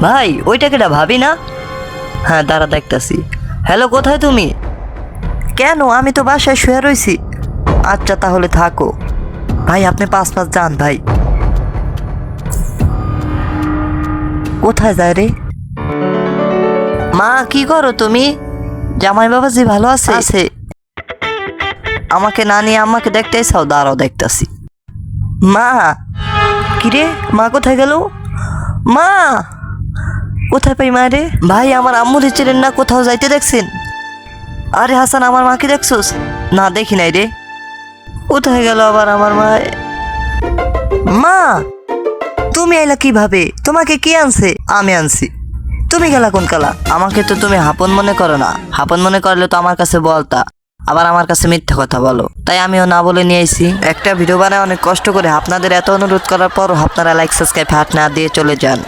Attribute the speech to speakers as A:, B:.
A: ভাই ওইটা কেটা ভাবি না? হ্যাঁ দাঁড়া দেখতাছি। হ্যালো কোথায় তুমি? কেন? আমি তো বাসায় শুয়ে রয়েছি আচ্ছা তাহলে থাকো। ভাই আপনি পাঁচ পাঁচ যান ভাই। কোথায় যায় রে? মা কি করো তুমি? জামাই বাবাজি ভালো আছে? আছে। আমাকে না নিয়ে আমাকে দেখতে চাও দাঁড়াও দেখতাছি। মা কিরে? মা কোথায় গেল? মা! কোথায় পাই মা রে? ভাই, আমার আম্মুর ছিলেন না, কোথাও যাইতে দেখছেন? আরে হাসান, আমার মাকে দেখছোস? না, দেখি নাই রে। কোথায় গেল আবার আমার মা? মা, তুমি এলা কীভাবে? তোমাকে কে আনছে? আমি আনছি। তুমি গেলা কোন কালা? আমাকে তো তুমি হাপন মনে করো না। হাপন মনে করলে তো আমার কাছে বলতা। আবার আমার কাছে মিথ্যা কথা বলো। তাই আমিও না বলে নিয়ে আইছি। একটা ভিডিও বানায় অনেক কষ্ট করে আপনাদের এত অনুরোধ করার পর আপনারা লাইক সাবস্ক্রাইব হাত না দিয়ে চলে যান।